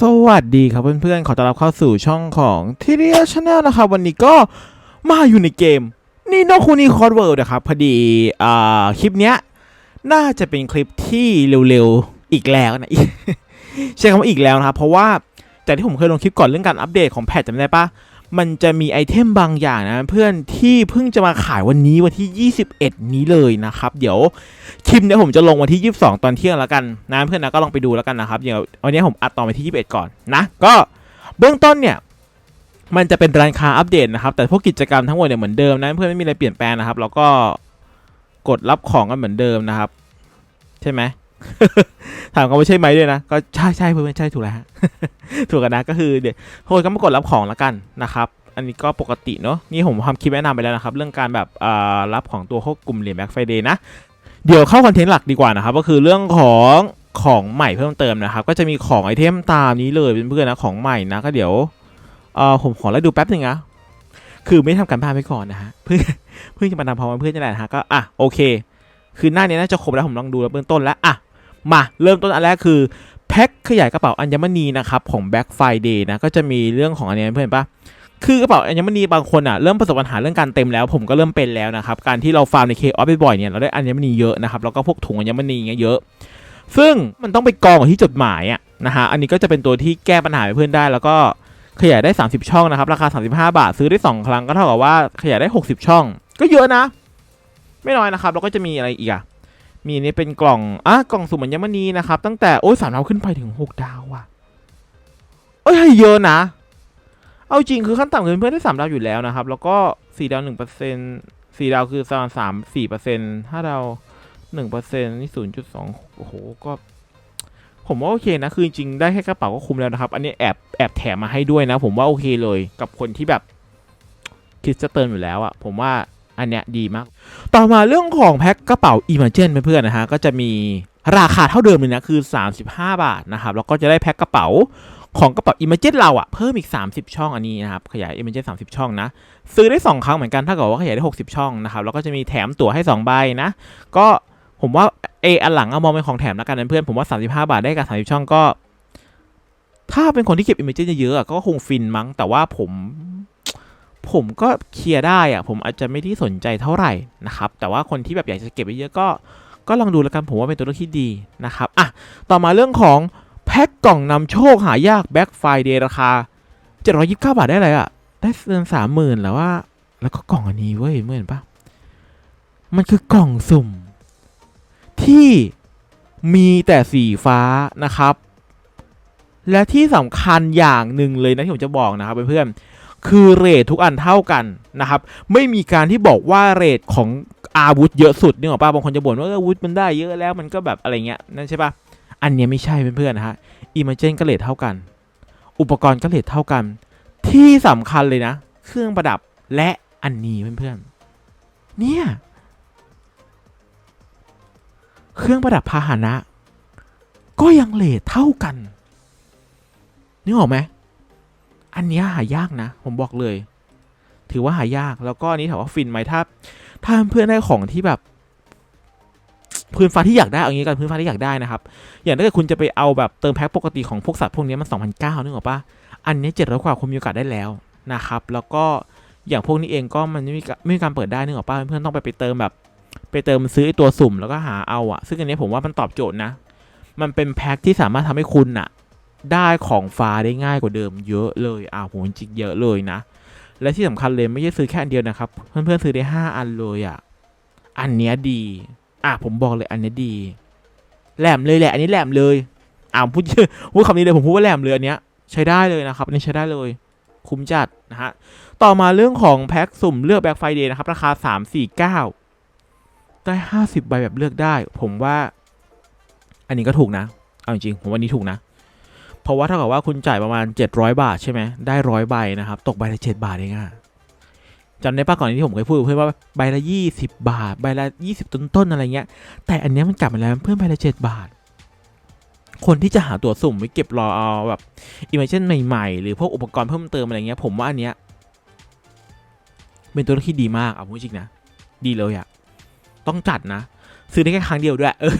สวัสดีครับเพื่อนๆ ขอต้อนรับเข้าสู่ช่องของทีเรียชาแนลนะครับ วันนี้ก็มาอยู่ในเกมนี่นอกคูนีคอร์ดเวิร์นะครับ พอดีอ่าคลิปเนี้ย น่าจะเป็นคลิปที่เร็วๆ อีกแล้วนะใช้คำว่าอีกแล้วนะครับ เพราะว่า แต่ที่ผมเคยลงคลิปก่อนเรื่องการอัปเดตของแพทจำได้ปะ มันจะมีไอเทมบางอย่างนะเพื่อนที่เพิ่งจะมาขายวันนี้วันที่ 21 นี้เลยนะครับ เดี๋ยวคลิปเนี้ยผมจะลงวันที่ 22 ตอนเที่ยงแล้วกันนะเพื่อนนะก็ลองไปดูแล้วกันนะครับเดี๋ยววันนี้ผมอัดตอนไปที่ 21 ก่อนนะก็เบื้องต้นเนี่ยมันจะเป็นร้านค้าอัปเดตนะครับ แต่พวกกิจกรรมทั้งหมดเนี่ยเหมือนเดิมนะเพื่อนไม่มีอะไรเปลี่ยนแปลงนะครับ แล้วก็กดรับของกันเหมือนเดิมนะครับ ใช่ไหม ถามเขาว่าใช่ไหมด้วยนะ ก็ใช่ใช่เพื่อนใช่ถูกแล้วฮะ ถูกกันนะ ก็คือเดี๋ยวทุกคนก็มากดรับของแล้วกันนะครับ อันนี้ก็ปกติเนาะ นี่ผมทำคลิปแนะนำไปแล้วนะครับ เรื่องการแบบรับของตัวพวกกลุ่มเหรียญแบ็คไฟเดย์นะ เดี๋ยวเข้าคอนเทนต์หลักดีกว่านะครับ ก็คือเรื่องของของใหม่เพิ่มเติมนะครับ ก็จะมีของไอเทมตามนี้เลยเพื่อนๆนะ ของใหม่นะ ก็เดี๋ยวผมขอไล่ดูแป๊บหนึงนะคือไม่ได้ทำการบ้านไปก่อนนะฮะเพื่อเพื่อจะมาทำพร้อมเพื่อนนี่แหละนะฮะก็อะโอเค คือหน้านี้น่าจะครบแล้วผมลองดูแล้วเบื้องต้นแล้วอะ มาเริ่มต้นอันแรกคือแพ็คขยายกระเป๋าอัญมณีนะครับของ Black Friday นะก็จะมีเรื่องของอันนี้เพื่อนปะคือกระเป๋าอัญมณีบางคนอะเริ่มประสบปัญหาเรื่องการเต็มแล้วผมก็เริ่มเป็นแล้วนะครับการที่เราฟาร์มในเคออฟบ่อยๆเนี่ยเราได้อัญมณีเยอะนะครับแล้วก็พวกถุงอัญมณีเงี้ยเยอะ ซึ่งมันต้องไปกองกับที่จดหมายอะนะฮะอันนี้ก็จะเป็นตัวที่แก้ปัญหาให้เพื่อนได้ แล้วก็ขยายได้ 30 ช่องนะครับราคา 35 บาทซื้อได้ 2 ครั้งก็เท่ากับว่าขยายได้ 60 ช่อง ก็เยอะนะ ไม่น้อยนะครับแล้วก็จะมีอะไรอีกอะ มีนนี้เป็นกล่องอะกล่องสุ่มอัญมณีนะครับ ตั้งแต่โอ้ยสามดาวขึ้นไปถึง6ดาวว่ะเอ้ยให้เยอะนะ เอาจริงคือขั้นต่ำคือเพื่อนได้สามดาวอยู่แล้วนะครับ แล้วก็สี่ดาวหนึ่งเปอร์เซ็นสี่ดาวคือประมาณสามสี่เปอร์เซ็นห้าดาวหนึ่งเปอร์เซ็นนี่ศูนย์จุดสองโอ้โหก็ ผมว่าโอเคนะ คือจริงๆได้แค่กระเป๋าก็คุ้มแล้วนะครับ อันนี้แอบแอบแถมมาให้ด้วยนะ ผมว่าโอเคเลยกับคนที่แบบคิดจะเติมอยู่แล้วอะผมว่า อันเนี้ยดีมาก ต่อมาเรื่องของแพ็คกระเป๋า i m a g i n เพื่อนๆนะฮะก็จะมีราคาเท่าเดิมเลยนะคือ 35 บาทนะครับแล้วก็จะได้แพ็คกระเป๋าของกระเป๋า Imagine เราอะเพิ่มอีก 30 ช่องอันนี้นะครับขยาย Imagine 30 ช่องนะซื้อได้ 2 ครั้งเหมือนกันถ้าเกิดว่าขยายได้ 60 ช่องนะครับแล้วก็จะมีแถมตั๋วให้ 2 ใบนะ ก็ผมว่าเออันหลังเอามองเป็นของแถมแล้วกันนะเพื่อนผมว่า 35 บาทได้กับ 30 ช่องก็ ถ้าเป็นคนที่เก็บ Imagine เยอะๆก็คงฟินมั้งแต่ว่าผม ผมก็เคลียร์ได้อะผมอาจจะไม่ได้สนใจเท่าไหร่นะครับ แต่ว่าคนที่แบบอยากจะเก็บไว้เยอะก็ ก็ลองดูแล้วกันผมว่าเป็นตัวเลือกที่ดีนะครับอะต่อมาเรื่องของแพ็คกล่องนำโชคหายากแบ็ k ไฟเดย์ราคา 729 บาทได้อะไรอะ่ะได้เกินสามหมื่นแล้วว่า แล้วก็กล่องอันนี้เว้ยเมื่อเห็นปะมันคือกล่องสุ่ม ที่มีแต่สีฟ้านะครับ และที่สำคัญอย่างหนึ่งเลยนะที่ผมจะบอกนะครับเพื่อนๆ คือเรททุกอันเท่ากันนะครับ ไม่มีการที่บอกว่าเรทของอาวุธเยอะสุดนึกออกป่ะบางคนจะบ่นว่าอาวุธมันได้เยอะแล้วมันก็แบบอะไรเงี้ยนั่นใช่ปะอันเนี้ยไม่ใช่เพื่อนๆนะฮะอิมเมจนก็เลทเท่ากัน อุปกรณ์ก็เลทเท่ากัน ที่สำคัญเลยนะ เครื่องประดับและอันนี้เพื่อนๆเนี่ยเครื่องประดับพาหนะ ก็ยังเลทเท่ากันนึกออกไหม อันนี้หายากนะ ผมบอกเลย ถือว่าหายากแล้วก็อันนี้ถามว่าฟินไหมถ้า ถ้าเพื่อนได้ของที่แบบพื้นฟ้าที่อยากได้เอางี้กันพื้นฟ้าที่อยากได้นะครับ อย่างถ้าเกิดคุณจะไปเอาแบบเติมแพ็คปกติของพวกสัตว์พวกนี้มัน2,009นึกออกปะอันนี้เจ็ดร้อยกว่าคุณมีโอกาสได้แล้วนะครับ แล้วก็อย่างพวกนี้เองก็มันไม่มีกไม่มีการเปิดได้นึกออกปะเพื่อนต้องไปไปเติมแบบ ไปเติมซื้อตัวสุ่มแล้วก็หาเอาอะซึ่งอันนี้ผมว่ามันตอบโจทย์นะ มันเป็นแพ็คที่สามารถทำให้คุณอะ ได้ของฟ้าได้ง่ายกว่าเดิมเยอะเลยอ้าวผมจริงเยอะเลยนะ และที่สำคัญเลยไม่ใช่ซื้อแค่อันเดียวนะครับ เพื่อนๆซื้อได้ห้าอันเลยอะอันเนี้ยดี อะผมบอกเลยอันเนี้ยดี แหลมเลยแหละ อันนี้แหลมเลยอ่าพูดพูดคำนี้เลยผมพูดว่าแหลมเลยอันเนี้ยใช้ได้เลยนะครับอันนี้ใช้ได้เลย คุ้มจัดนะฮะต่อมาเรื่องของแพ็คสุ่มเลือกแบ็คไฟเดย์นะครับ ราคา 3 4 9ได้50ใบแบบเลือกได้ ผมว่า อันนี้ก็ถูกนะ เอาจริงๆผมว่านี้ถูกนะ เพราะว่าถ้าเกิดว่าคุณจ่ายประมาณ 700 บาทใช่ไหมได้ร้อยใบนะครับ ตกใบละ7บาทเองอะจำได้ปะก่อนที่ผมเคยพูดเพื่อนว่าใบละ 20 บาท ใบละ 20 ต้นๆอะไรเงี้ย แต่อันเนี้ยมันกลับมาแล้วเพิ่มไปละเจ็ดบาท คนที่จะหาตัวสุ่มไว้เก็บรอเอาแบบอิมเมจนใหม่ๆ หรือพวกอุปกรณ์เพิ่มเติมอะไรเงี้ยผมว่าอันเนี้ยเป็นตัวเลือกที่ดีมากเอาพูดจริงนะ ดีเลยอะต้องจัดนะ ซื้อได้แค่ครั้งเดียวด้วย เออ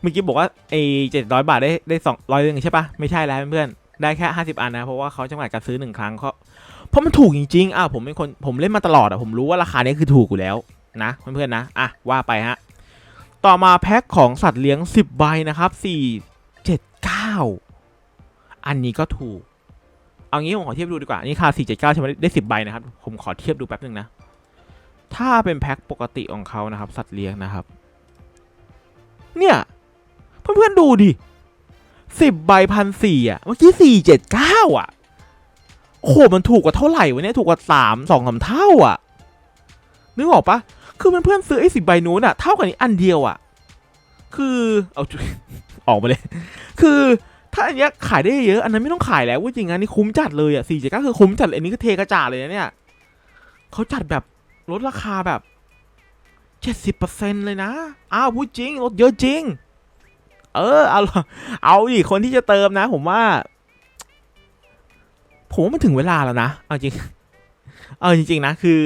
เมื่อกี้บอกว่าไอ้เจ็ดร้อยบาทได้ได้สองร้อยนึงใช่ปะไม่ใช่แล้วเพื่อนได้แค่50อันนะ เพราะว่าเขาจำกัดการซื้อหนึ่งครั้งเขาเพราะมันถูกจริงๆ อะผมเป็นคนผมเล่นมาตลอดอะผมรู้ว่าราคานี้คือถูกอยู่แล้วนะเพื่อนๆนะ อะว่าไปฮะ ต่อมาแพ็คของสัตว์เลี้ยง10ใบนะครับ4 7 9อันนี้ก็ถูก เอางี้ผมขอเทียบดูดีกว่า นี่ค่า479ใช่ไหมได้10ใบนะครับ ผมขอเทียบดูแป๊บนึงนะ ถ้าเป็นแพ็คปกติของเขานะครับ สัตว์เลี้ยงนะครับ เนี่ยเพื่อนๆดูดิสิบใบพันสี่อะ เมื่อกี้สี่เจ็ดเก้าอะ โอ้โห มันถูกกว่าเท่าไหร่วะเนี่ยถูกกว่าสามสองสาเท่าอะ นึกออกปะคือมันเพื่อนซื้อไอ้สิบใบนู้นอะ เท่ากันนี้อันเดียวอะ คือเอาออกมาเลย คือถ้าอันเนี้ยขายได้เยอะ อันนั้นไม่ต้องขายแล้วว่าจริงอันนี้คุ้มจัดเลยอะสี่เจ็ดเก้าคือคุ้มจัดเลยอันนี้คือเทกระจาดเลยนะเนี่ยเขาจัดแบบลดราคาแบบ เจ็ดสิบเปอร์เซ็นเลยนะ อ้าวพูดจริง ลดเยอะจริง เออ เอา เอาดิคนที่จะเติมนะ ผมว่า ผมว่ามันถึงเวลาแล้วนะ เอาจริง เอาจริง ๆ นะ คือ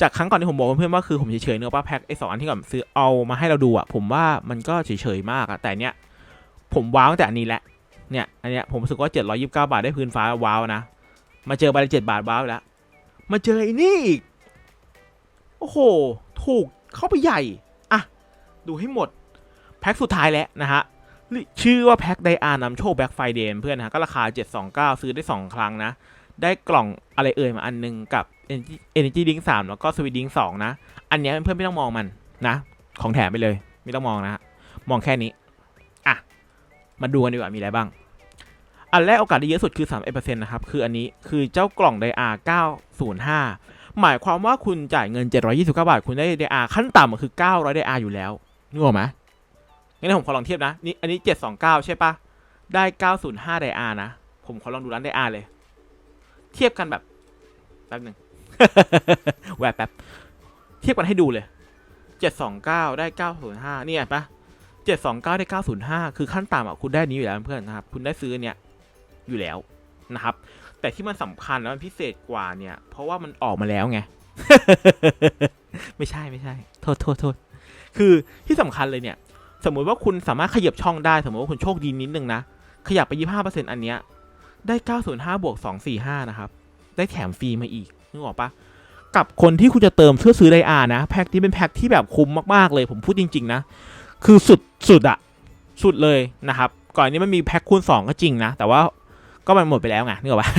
จากครั้งก่อนที่ผมบอกเพื่อนๆว่าคือผมเฉยๆเนื้อป้าแพ็คไอ้สองอันที่ก่อนซื้อเอามาให้เราดูอะผมว่ามันก็เฉยๆมากอะแต่เนี้ยผมว้าวตั้งแต่อันนี้แหละ เนี่ย อันเนี้ยผมรู้สึกว่าเจ็ดร้อยิบเก้าบาทได้พื้นฟ้าว้าวนะ มาเจอใบละเจ็ดบาทว้าวแล้ว มาเจอไอ้นี่อีก โอ้โห ถูก เข้าไปใหญ่ อะ ดูให้หมด แพ็คสุดท้ายแล้วนะฮะ ชื่อว่าแพ็คไดอานำโชคแบ็คไฟเดนเพื่อนนะฮะก็ราคา 729 ซื้อได้ 2 ครั้งนะ ได้กล่องอะไรเอ่ยมาอันนึงกับ Energy Drink 3 แล้วก็ Sweet Drink 2นะ อันนี้เพื่อนไม่ต้องมองมันนะ ของแถมไปเลย ไม่ต้องมองนะฮะ มองแค่นี้ อะ มาดูกันดีกว่ามีอะไรบ้างอันแรกโอกาสได้เยอะสุดคือ 3%นะครับ คืออันนี้คือเจ้ากล่องไดอา905 หมายความว่าคุณจ่ายเงิน 729 บาท คุณได้ไดอาขั้นต่ำคือ 900ไดอาอยู่แล้วนึกออกไหมงั้นผมขอลองเทียบนะนี่อันนี้เจ็ดสองเก้าใช่ปะได้เก้าศูนะ ผมขอลองดูร้านไดอาร์เลย เทียบกันแบบแป๊บหนึ่งแวบแป๊บ เทียบกันให้ดูเลยเจ็ดสองเก้าได้เก้าศูนย์ห้าเนี่ยปะเจ็ดสองเก้าได้เก้าศูนย์ห้าคือขั้นต่ำอะคุณได้นี้อยู่แล้วเพื่อนนะครับ คุณได้ซื้อเนี้ยอยู่แล้ว นะครับ แต่ที่มันสำคัญแล้วมันพิเศษกว่าเนี่ย เพราะว่ามันออกมาแล้วไง ไม่ใช่ไม่ใช่ โทษโทษโทษคือที่สำคัญเลยเนี่ย สมมุติว่าคุณสามารถขยับช่องได้ สมมติว่าคุณโชคดีนิดนึงนะ ขยับไป 25%อันเนี้ย ได้ 905บวก245 นะครับ ได้แถมฟรีมาอีก นึกออกปะกับคนที่คุณจะเติมเพื่อซื้อไดอาร์นะ แพ็คนี้เป็นแพ็คที่แบบคุ้มมากๆเลย ผมพูดจริง ๆ นะ คือสุดสุดอะสุดเลยนะครับ ก่อนนี้มันมีแพ็คคูณ 2 ก็จริงนะ แต่ว่า ก็มันหมดไปแล้วไงนึกออกปะ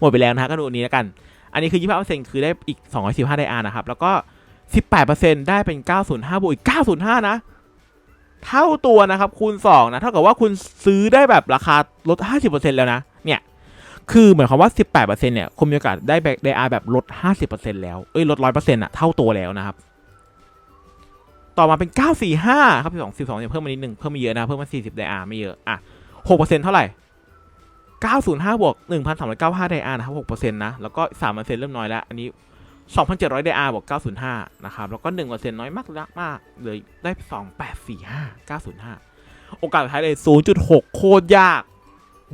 หมดไปแล้วนะฮะก็ดูอันนี้แล้วกัน อันนี้คือ 25%คือได้อีก 215 ไดอาร์นะครับ แล้วก็ 18%ได้เป็น 905 บวกอีก 905 นะ เท่าตัวนะครับ คูณ 2 นะ เท่ากับว่าคุณซื้อได้แบบราคาลด 50%แล้วนะ เนี่ย คือเหมายความว่า 18%เนี่ยคุณมีโอกาสได้แบกไดอาร์แบบลด 50%แล้ว เอ้ย ลด 100%อะเท่าตัวแล้วนะครับ ต่อมาเป็น 945 ครับ 12 12เนี่ยเพิ่มมานิดนึง เพิ่มมาเยอะนะ เพิ่มมา 40 ไดอาร์ไม่เยอะ อะ6%เท่าไหร่ 905 บวก 1,395 ไดอาร์นะครับ6%นะ แล้วก็ 3%เริ่มน้อยแล้ว อันนี้ 2,700 ไดอาร์บวก 905 นะครับ แล้วก็ 1%น้อยมากมากมากเลยได้ 2845 905 โอกาสสุดท้ายเลย 0.6 โคตรยาก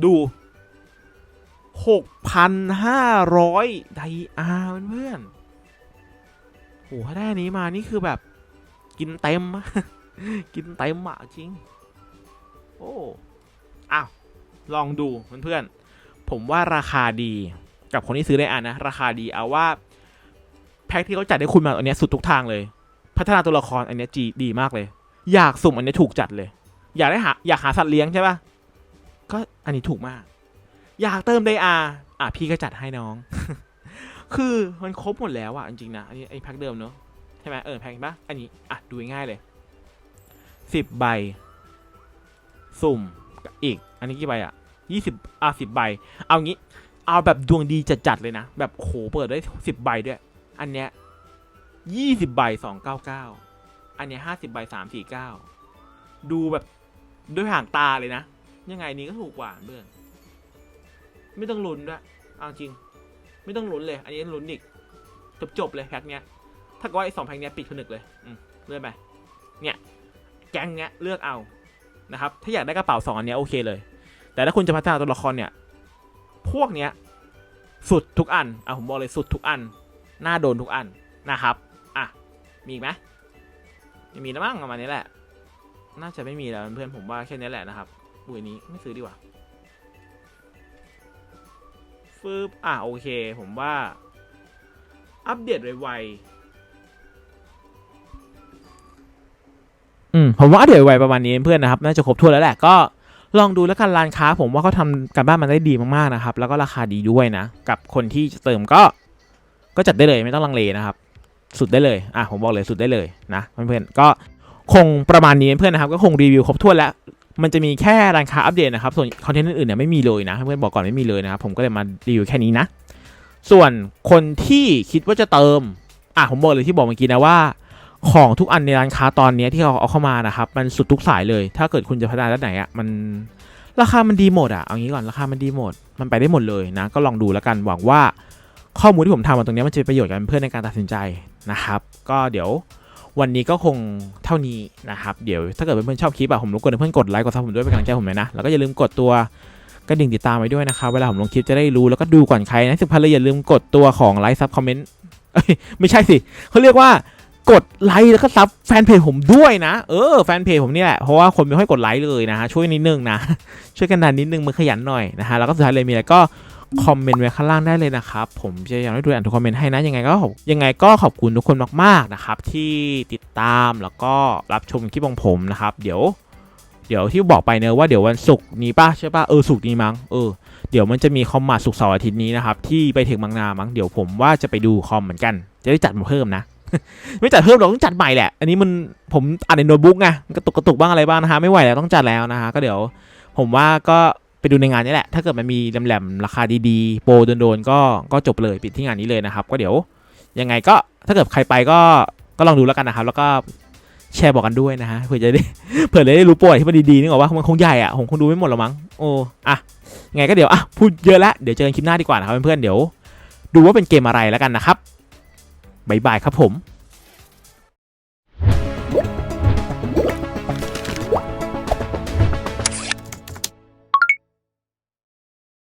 ดู 6,500 ไดอาร์เพื่อนโหถ้าได้นี้มา นี่คือแบบกินเต็ม กินเต็มอะจริง โอ้ อ้าว ลองดูเพื่อนๆผมว่าราคาดีกับคนที่ซื้อได้อ่านนะ ราคาดีเอาว่า แพ็คที่เขาจัดให้คุณมาอันนี้สุดทุกทางเลย พัฒนาตัวละครอันนี้จีดีมากเลย อยากสุ่มอันนี้ถูกจัดเลย อยากได้หาอยากหาสัตว์เลี้ยงใช่ปะก็อันนี้ถูกมาก อยากเติมไดอาร์อะพี่ก็จัดให้น้อง คือมันครบหมดแล้วอะจริงๆนะอันนี้ไอ้แพ็คเดิมเนอะใช่ไหมเออแพ็คปะอันนี้อะดูง่ายเลยสิบใบ สุ่มอีก อันนี้กี่ใบอะ ยี่สิบอะสิบใบ เอางี้ เอาแบบดวงดีจัดๆเลยนะ แบบโหเปิดได้สิบใบด้วย อันเนี้ยยี่สิบใบสองเก้าเก้าอันเนี้ยห้าสิบใบสามสี่เก้าดูแบบด้วยห่างตาเลยนะ ยังไงนี้ก็ถูกกว่าเพื่อนไม่ต้องลุ้นด้วยเอาจริง ไม่ต้องลุ้นเลย อันนี้ลุ้นอีกจบจบๆเลยแพ็คเนี้ย ถ้าก็ว่าไอ้สองแพ็คเนี้ยปิดผนึกเลยอืมเลื่อนไปเนี่ย แก๊งเนี้ยเลือกเอานะครับ ถ้าอยากได้กระเป๋าสองอันเนี้ยโอเคเลย แต่ถ้าคุณจะพัฒนาตัวละครเนี่ย พวกเนี้ยสุดทุกอันอะผมบอกเลยสุดทุกอันน้าโดนทุกอันนะครับ อะ มีอีกไหมไม่มีแล้วมั้งประมาณนี้แหละ น่าจะไม่มีแล้วเพื่อนผมว่าแค่นี้แหละนะครับอุ้ยนี้ไม่ซื้อดีกว่าฟืบอะโอเค ผมว่า อัปเดตไวๆอืม ผมว่าอัปเดตไวๆประมาณนี้เพื่อนนะครับ น่าจะครบถ้วนแล้วแหละก็ ลองดูแล้วกันร้านค้า ผมว่าเขาทำการบ้านมันได้ดีมากๆนะครับ แล้วก็ราคาดีด้วยนะ กับคนที่จะเติมก็ ก็จัดได้เลยไม่ต้องลังเลนะครับ สุดได้เลยอะผมบอกเลยสุดได้เลยนะเพื่อนๆก็คงประมาณนี้เพื่อนนะครับ ก็คงรีวิวครบถ้วนแล้วมันจะมีแค่ร้านค้าอัปเดตนะครับ ส่วนคอนเทนต์อื่นๆเนี่ยไม่มีเลยนะเพื่อนๆบอกก่อนไม่มีเลยนะครับ ผมก็เลยมารีวิวแค่นี้นะ ส่วนคนที่คิดว่าจะเติม อะผมบอกเลยที่บอกเมื่อกี้นะว่า ของทุกอันในร้านค้าตอนนี้ที่เขาเอาเข้ามานะครับ มันสุดทุกสายเลย ถ้าเกิดคุณจะพัฒนาด้านไหนอะมันราคามันดีหมดอะเอางี้ก่อนราคามันดีหมด มันไปได้หมดเลยนะ ก็ลองดูแล้วกันหวังว่าข้อมูลที่ผมทำมาตรงนี้มันจะเป็นประโยชน์กับเพื่อนในการตัดสินใจนะครับ ก็เดี๋ยววันนี้ก็คงเท่านี้นะครับ เดี๋ยวถ้าเกิดเพื่อนๆชอบคลิปอะผมรบกวนเพื่อนกดไลค์กดซับผมด้วยเป็นกำลังใจผมหน่อยนะ แล้วก็อย่าลืมกดตัวกระดิ่งติดตามไว้ด้วยนะครับ เวลาผมลงคลิปจะได้รู้แล้วก็ดูก่อนใครนะสุดท้ายเลยอย่าลืมกดตัวของไลค์ซับคอมเมนต์ไม่ใช่สิเขาเรียกว่า กดไลค์แล้วก็ซับแฟนเพจผมด้วยนะ เออแฟนเพจผมนี่แหละ เพราะว่าคนไม่ค่อยกดไลค์เลยนะฮะช่วยนิดนึงนะ ช่วยกันดันนิดนึงมือขยันหน่อยนะฮะแล้วก็สุดท้ายเลยมีอะไรก็คอมเมนต์ไว้ข้างล่างได้เลยนะครับ ผมจะยากให้ดูอ่านทุกคอมเมนต์ให้นะยังไงก็ยังไงก็ขอบคุณทุกคนมากๆนะครับ ที่ติดตามแล้วก็รับชมคลิปของผมนะครับ เดี๋ยว เดี๋ยวที่บอกไปเนอะว่าเดี๋ยววันศุกร์นี้ป่ะใช่ป่ะเออศุกร์นี้มั้งเออเดี๋ยวมันจะมีคอมมาศุกร์เสาร์อาทิตย์นี้นะครับที่ไปถึงบางนามั้งเดี๋ยวผมว่าจะไปดูคอมเหมือนกัน จะได้จัดมาเพิ่มนะ ไม่จัดเพิ่มหรอกต้องจัดใหม่แหละ อันนี้มันผมอ่านในโน้ตบุ๊กไงกระตุกกระตุกบ้างอะไรบ้างนะฮะไม่ไหวแล้วต้องจัดแล้วนะฮะก็เดี๋ยว ผมว่าก็ไปดูในงานนี้แหละ ถ้าเกิดมันมีแหลมๆราคาดีๆ โปรโดนๆก็ก็จบเลยปิดที่งานนี้เลยนะครับ ก็เดี๋ยวยังไงก็ถ้าเกิดใครไปก็ก็ลองดูแล้วกันนะครับ แล้วก็แชร์บอกกันด้วยนะฮะเผื่อจะได้เผื่อจะได้รู้โปรที่มันดีๆนึกออกว่ามันคงใหญ่อะผมคงดูไม่หมดหรอมั้งโอ้อะยังไงก็เดี๋ยวอะพูดเยอะแล้วเดี๋ยวเจอกันคลิปหน้าดีกว่านะครับเพื่อนๆเดี๋ยว ดูว่าเป็นเกมอะไรแล้วกันนะครับ บ๊ายบายครับผม